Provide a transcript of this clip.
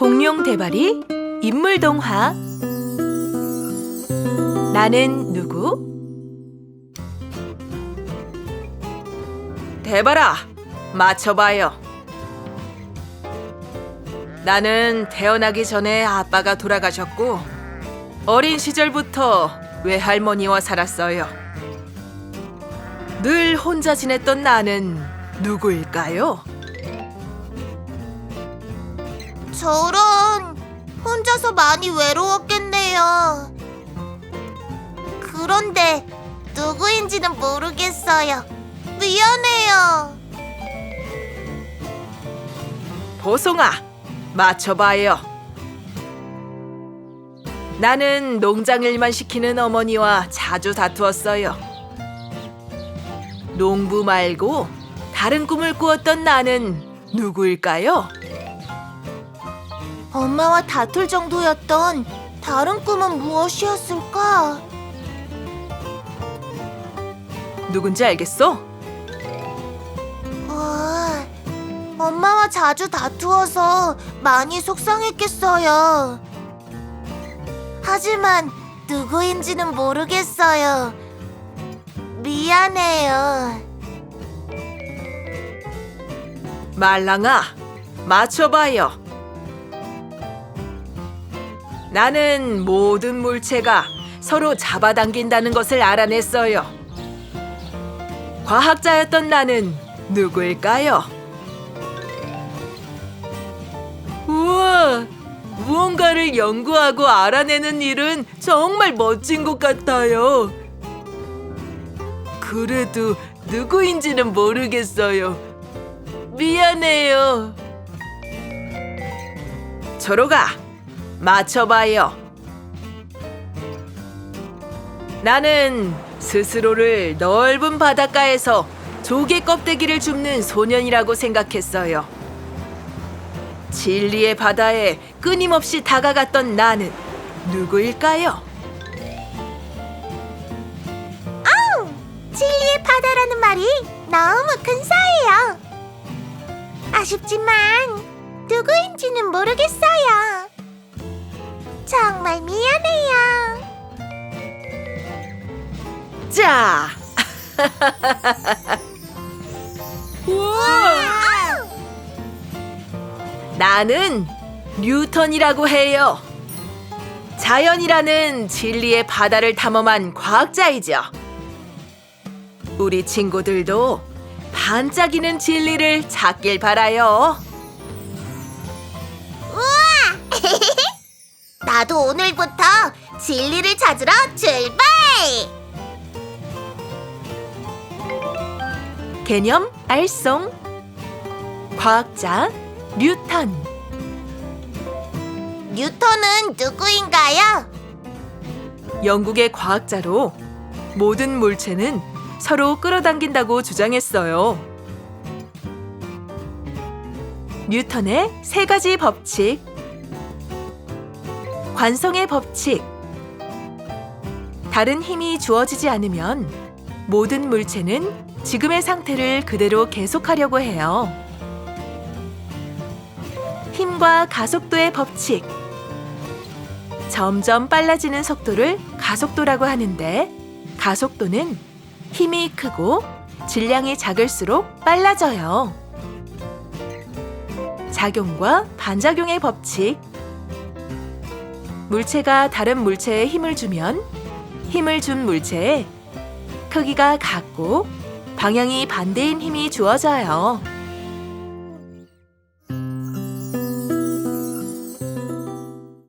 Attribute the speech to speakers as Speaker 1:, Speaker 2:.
Speaker 1: 공룡 대발이 인물 동화 나는 누구? 대발아, 맞춰봐요. 나는 태어나기 전에 아빠가 돌아가셨고 어린 시절부터 외할머니와 살았어요. 늘 혼자 지냈던 나는 누구일까요?
Speaker 2: 저런 혼자서 많이 외로웠겠네요. 그런데 누구인지는 모르겠어요. 미안해요.
Speaker 1: 보송아, 맞춰봐요. 나는 농장 일만 시키는 어머니와 자주 다투었어요. 농부 말고 다른 꿈을 꾸었던 나는 누구일까요?
Speaker 2: 엄마와 다툴 정도였던 다른 꿈은 무엇이었을까?
Speaker 1: 누군지 알겠어?
Speaker 2: 아, 엄마와 자주 다투어서 많이 속상했겠어요. 하지만 누구인지는 모르겠어요. 미안해요.
Speaker 1: 말랑아, 맞춰봐요. 나는 모든 물체가 서로 잡아당긴다는 것을 알아냈어요. 과학자였던 나는 누구일까요? 우와, 무언가를 연구하고 알아내는 일은 정말 멋진 것 같아요. 그래도 누구인지는 모르겠어요. 미안해요. 초록아, 맞춰봐요. 나는 스스로를 넓은 바닷가에서 조개 껍데기를 줍는 소년이라고 생각했어요. 진리의 바다에 끊임없이 다가갔던 나는 누구일까요?
Speaker 2: 진리의 바다라는 말이 너무 근사해요. 아쉽지만 누구인지는 모르겠어요. 정말 미안해요.
Speaker 1: 자! 우와! 나는 뉴턴이라고 해요. 자연이라는 진리의 바다를 탐험한 과학자이죠. 우리 친구들도 반짝이는 진리를 찾길 바라요.
Speaker 2: 나도 오늘부터 진리를 찾으러 출발!
Speaker 1: 개념 알송 과학자 뉴턴
Speaker 2: 뉴턴은 누구인가요?
Speaker 1: 영국의 과학자로 모든 물체는 서로 끌어당긴다고 주장했어요. 뉴턴의 세 가지 법칙 관성의 법칙 다른 힘이 주어지지 않으면 모든 물체는 지금의 상태를 그대로 계속하려고 해요. 힘과 가속도의 법칙 점점 빨라지는 속도를 가속도라고 하는데 가속도는 힘이 크고 질량이 작을수록 빨라져요. 작용과 반작용의 법칙 물체가 다른 물체에 힘을 주면 힘을 준 물체에 크기가 같고 방향이 반대인 힘이 주어져요.